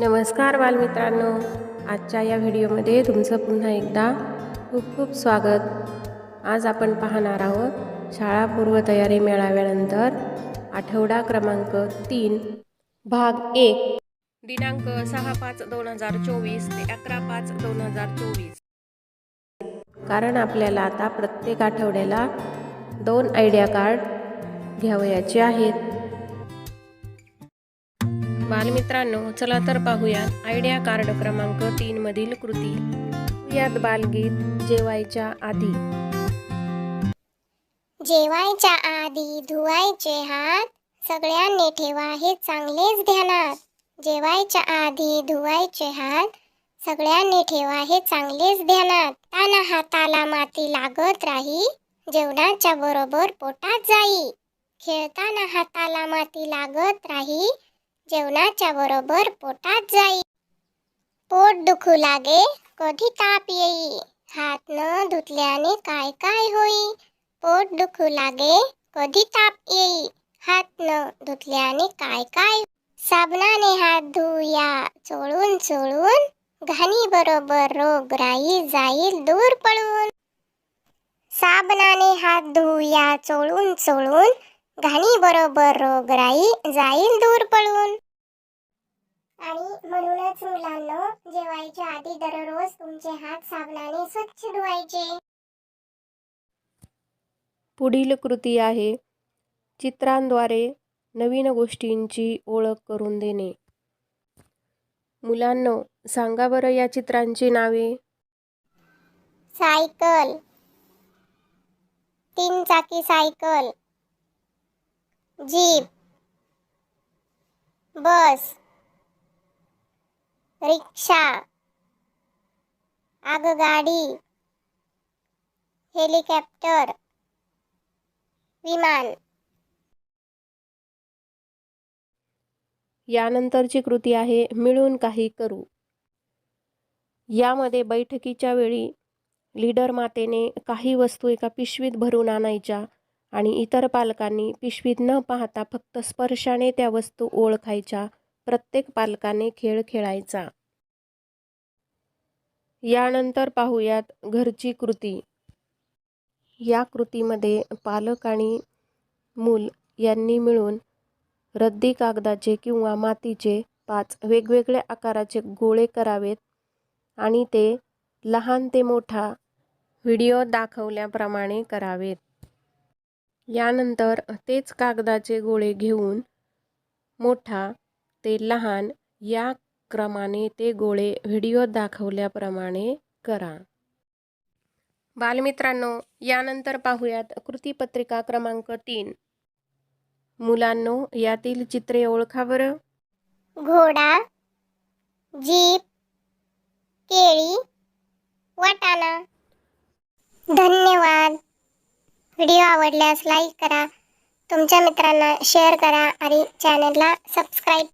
नमस्कार बालमित्रांनो. आजच्या या व्हिडिओमध्ये तुमचं पुन्हा एकदा खूप खूप स्वागत. आज आपण पाहणार आहोत शाळा पूर्वतयारी मेळाव्यानंतर आठवडा क्रमांक तीन भाग एक दिनांक सहा पाच दोन हजार चोवीस ते अकरा पाच दोन हजार चोवीस. कारण आपल्याला आता प्रत्येक आठवड्याला दोन आयडिया कार्ड घ्यावयाचे आहेत. बालमित्रांनो चला तर पाहूयात आयडिया कार्ड क्रमांक तीन मधील कृती. यात बालगीत जेवायच्या आधी. जेवायच्या आधी धुवायचे हात. सगळ्यांनी ठेवा हे चांगलेच ध्यानात. जेवायच्या आधी धुवायचे हात. सगळ्यांनी ठेवा हे चांगलेच ध्यानात. ताना हाताला माती लागत राही. जेवणाच्या बरोबर पोटात जाई. खेळताना हाताला माती लागत राही. जेवणाच्या बरोबर पोटात जाई. पोट दुखू लागे कधी ताप येई. हात न धुतल्याने काय काय होई. पोट दुखू लागे कधी ताप येई. हात न धुतल्याने काय काय साबणाने हात धुया चोळून चोळून घाणी बरोबर रोग राई जाईल दूर पळून. साबणाने हात धुया चोळून चोळून घाणी बरोबर रोग राई जाईल दूर पळून. आणि म्हणूनच मुलांना जेवायच्या आधी दररोज तुमचे हात साबणाने स्वच्छ धुवायचे. पुढील कृती आहे चित्रांद्वारे नवीन गोष्टींची ओळख करून देणे. मुलांनो सांगा बरं या चित्रांची नावे. सायकल. तीन चाकी सायकल. जीप बस रिक्षा आगगाडी हेलिकॉप्टर विमान. यानंतरची कृती आहे मिळून काही करू. यामध्ये बैठकीच्या वेळी लीडर मातेने काही वस्तू एका पिशवीत भरून आणायच्या. आणि इतर पालकांनी पिशवीत न पाहता फक्त स्पर्शाने त्या वस्तू ओळखायच्या. प्रत्येक पालकाने खेळ खेळायचा. यानंतर पाहूयात घरची कृती. या कृतीमध्ये पालक आणि मूल यांनी मिळून रद्दी कागदाचे किंवा मातीचे पाच वेगवेगळ्या आकाराचे गोळे करावेत आणि ते लहान ते मोठा व्हिडिओ दाखवल्याप्रमाणे करावेत. यानंतर तेच कागदाचे गोळे घेऊन मोठा ते लहान या क्रमाने ते गोळे व्हिडिओ दाखवल्याप्रमाणे करा. बालमित्रांनो यानंतर पाहूयात कृतीपत्रिका क्रमांक तीन. मुलांनो यातील चित्रे ओळखा बरं. घोडा जीप व्हिडिओ आवडल्यास लाईक करा. तुमच्या मित्रांना शेअर करा आणि चॅनलला सबस्क्राईब